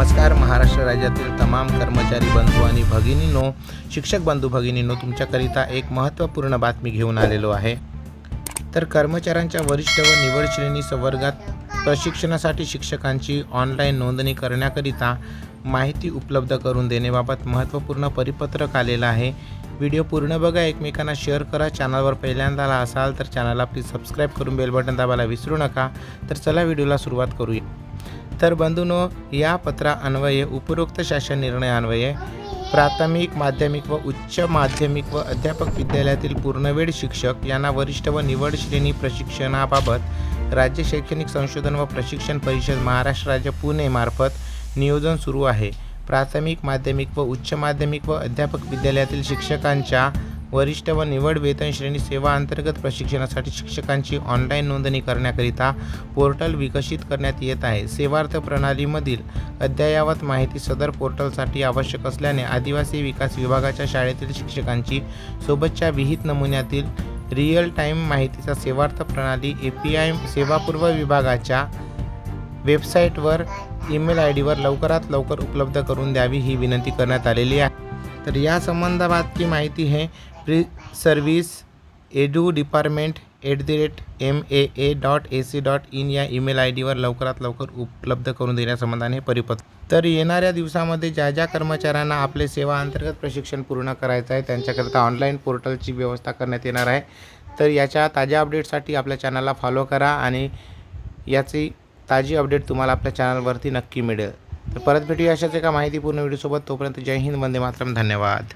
नमस्कार. महाराष्ट्र राज्यातील तमाम कर्मचारी बंधू आणि भगिनींनो शिक्षक बंधू भगिनींनो तुमच्याकरिता एक महत्त्वपूर्ण बातमी घेऊन आलेलो आहे. तर कर्मचाऱ्यांच्या वरिष्ठ व निवड श्रेणी संवर्गात प्रशिक्षणासाठी शिक्षकांची ऑनलाईन नोंदणी करण्याकरिता माहिती उपलब्ध करून देण्याबाबत महत्त्वपूर्ण परिपत्रक आलेलं आहे. व्हिडिओ पूर्ण बघा एकमेकांना शेअर करा. चॅनलवर पहिल्यांदा आला असाल तर चॅनलला प्लीज सबस्क्राईब करून बेल बटन दाबायला विसरू नका. तर चला व्हिडिओला सुरुवात करूया. तर बंधूंनो या पत्रा अन्वये उपरोक्त शासन निर्णयान्वये प्राथमिक माध्यमिक व उच्च माध्यमिक व अध्यापक विद्यालयातील पूर्णवेळ शिक्षक यांना वरिष्ठ व निवड श्रेणी प्रशिक्षणाबाबत राज्य शैक्षणिक संशोधन व प्रशिक्षण परिषद महाराष्ट्र राज्य पुणे मार्फत नियोजन सुरू आहे. प्राथमिक माध्यमिक व उच्च माध्यमिक व अध्यापक विद्यालयातील शिक्षकांच्या वरिष्ठ व निवड वेतन श्रेणी सेवा अंतर्गत प्रशिक्षणासाठी शिक्षकांची ऑनलाईन नोंदणी करण्याकरिता पोर्टल विकसित करण्यात येत आहे. सेवार्थ प्रणालीमधील अद्ययावत माहिती सदर पोर्टलसाठी आवश्यक असल्याने आदिवासी विकास विभागाच्या शाळेतील शिक्षकांची सोबतच्या विहित नमुन्यातील रिअल टाईम माहितीचा सेवार्थ प्रणाली ए पी आय सेवापूर्व विभागाच्या वेबसाईटवर ईमेल आय डीवर लवकरात लवकर उपलब्ध करून द्यावी ही विनंती करण्यात आलेली आहे. तर या संबंधाबाबतची माहिती हे pre service edu department at the rate M A A dot A C dot in या ईमेल आय डीवर लवकरात लवकर उपलब्ध करून देण्यासंबंधाने परिपत्र. तर येणाऱ्या दिवसामध्ये ज्या ज्या कर्मचाऱ्यांना आपले सेवा अंतर्गत प्रशिक्षण पूर्ण करायचं आहे त्यांच्याकरिता ऑनलाईन पोर्टलची व्यवस्था करण्यात येणार आहे. तर याच्या ताज्या अपडेटसाठी आपल्या चॅनलला फॉलो करा आणि याची ताजी अपडेट तुम्हाला आपल्या चॅनलवरती नक्की मिळेल. तर परत भेटूया अशाच एका माहितीपूर्ण व्हिडिओसोबत. तोपर्यंत जय हिंद वंदे मातरम. धन्यवाद.